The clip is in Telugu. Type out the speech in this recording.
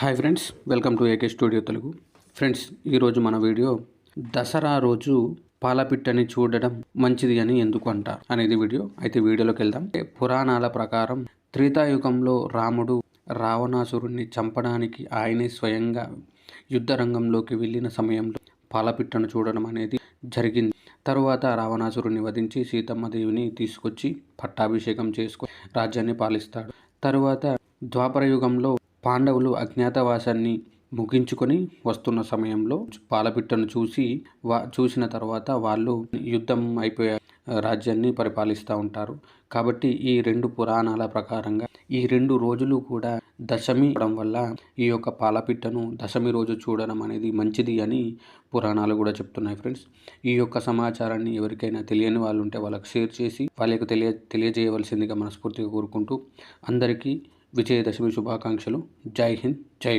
Hi friends welcome to AK studio Telugu. Friends ఈరోజు మన వీడియో దసరా రోజు పాలపిట్టని చూడడం మంచిది అని ఎందుకు అంటారు అనేది వీడియో. అయితే వీడియోలోకి వెళ్దాం. పురాణాల ప్రకారం త్రేతాయుగంలో రాముడు రావణాసురుణ్ణి చంపడానికి ఆయనే స్వయంగా యుద్ధ రంగంలోకి వెళ్ళిన సమయంలో పాలపిట్టను చూడడం అనేది జరిగింది. తరువాత రావణాసురుణ్ణి వధించి సీతమ్మదేవిని తీసుకొచ్చి పట్టాభిషేకం చేసుకొని రాజ్యాన్ని పాలిస్తాడు. తరువాత ద్వాపర యుగంలో పాండవులు అజ్ఞాతవాసాన్ని ముగించుకొని వస్తున్న సమయంలో పాలపిట్టను చూసి వా చూసిన తర్వాత వాళ్ళు యుద్ధం అయిపోయే రాజ్యాన్ని పరిపాలిస్తూ ఉంటారు. కాబట్టి ఈ రెండు పురాణాల ప్రకారంగా ఈ రెండు రోజులు కూడా దశమి అవడం వల్ల ఈ యొక్క పాలపిట్టను దశమి రోజు చూడడం అనేది మంచిది అని పురాణాలు కూడా చెప్తున్నాయి ఫ్రెండ్స్. ఈ యొక్క సమాచారాన్ని ఎవరికైనా తెలియని వాళ్ళు ఉంటే వాళ్ళకి షేర్ చేసి వాళ్ళకి తెలియ తెలియజేయవలసిందిగా మనస్ఫూర్తిగా కోరుకుంటూ అందరికీ విజయదశమి శుభాకాంక్షలు. జై హింద్ జై